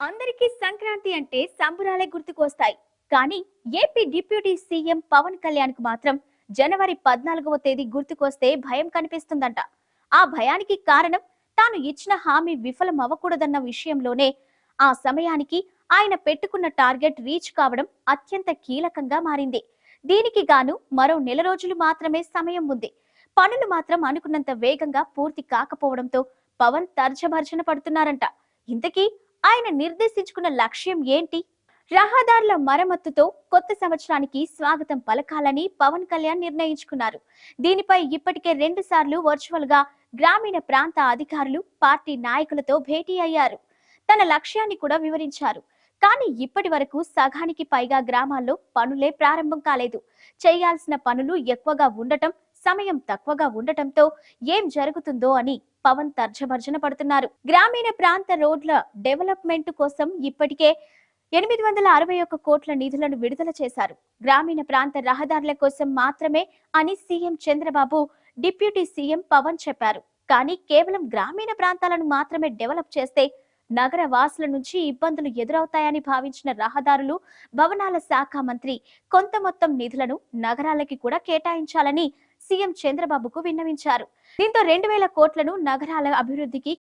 అందరికీ సంక్రాంతి అంటే సంబురాలే గుర్తుకొస్తాయి. కానీ ఏపీ డిప్యూటీ సీఎం పవన్ కళ్యాణ్కు మాత్రం జనవరి పద్నాలుగవ తేదీ గుర్తుకొస్తే భయం కనిపిస్తుందంట. ఆ భయానికి కారణం తాను ఇచ్చిన హామీ విఫలం అవ్వకూడదన్న విషయంలోనే ఆ సమయానికి ఆయన పెట్టుకున్న టార్గెట్ రీచ్ కావడం అత్యంత కీలకంగా మారింది. దీనికి గాను మరో నెల రోజులు మాత్రమే సమయం ఉంది. పనులు మాత్రం అనుకున్నంత వేగంగా పూర్తి కాకపోవడంతో పవన్ తర్జభర్జన పడుతున్నారంట. ఇంతకీ ఆయన నిర్దేశించుకున్న లక్ష్యం ఏంటి? రహదారుల మరమ్మతుతో కొత్త సంవత్సరానికి స్వాగతం పలకాలని పవన్ కళ్యాణ్ నిర్ణయించుకున్నారు. దీనిపై ఇప్పటికే రెండు సార్లు వర్చువల్గా గ్రామీణ ప్రాంత అధికారులు పార్టీ నాయకులతో భేటీ అయ్యారు. తన లక్ష్యాన్ని కూడా వివరించారు. కానీ ఇప్పటి వరకు సగానికి పైగా గ్రామాల్లో పనులే ప్రారంభం కాలేదు. చేయాల్సిన పనులు ఎక్కువగా ఉండటం సమయం తక్కువగా ఉండటంతో ఏం జరుగుతుందో అని పవన్ తర్జభర్జన పడుతున్నారు. గ్రామీణ ప్రాంత రోడ్ల డెవలప్మెంట్ కోసం ఇప్పటికే ఎనిమిది వందల అరవై ఒక్క కోట్ల నిధులను విడుదల చేశారు. గ్రామీణ ప్రాంత రహదారుల కోసం మాత్రమే అని CM Chandrababu deputy CM Pawan చెప్పారు. కానీ కేవలం గ్రామీణ ప్రాంతాలను మాత్రమే డెవలప్ చేస్తే నగర వాసుల నుంచి ఇబ్బందులు ఎదురవుతాయని భావించిన రహదారులు భవనాల శాఖ మంత్రి కొంత మొత్తం నిధులను నగరాలకి కూడా కేటాయించాలని సీఎం చంద్రబాబుకు విన్నవించారు. దీంతో రెండు వేల కోట్లను నగరాల అభివృద్ధికి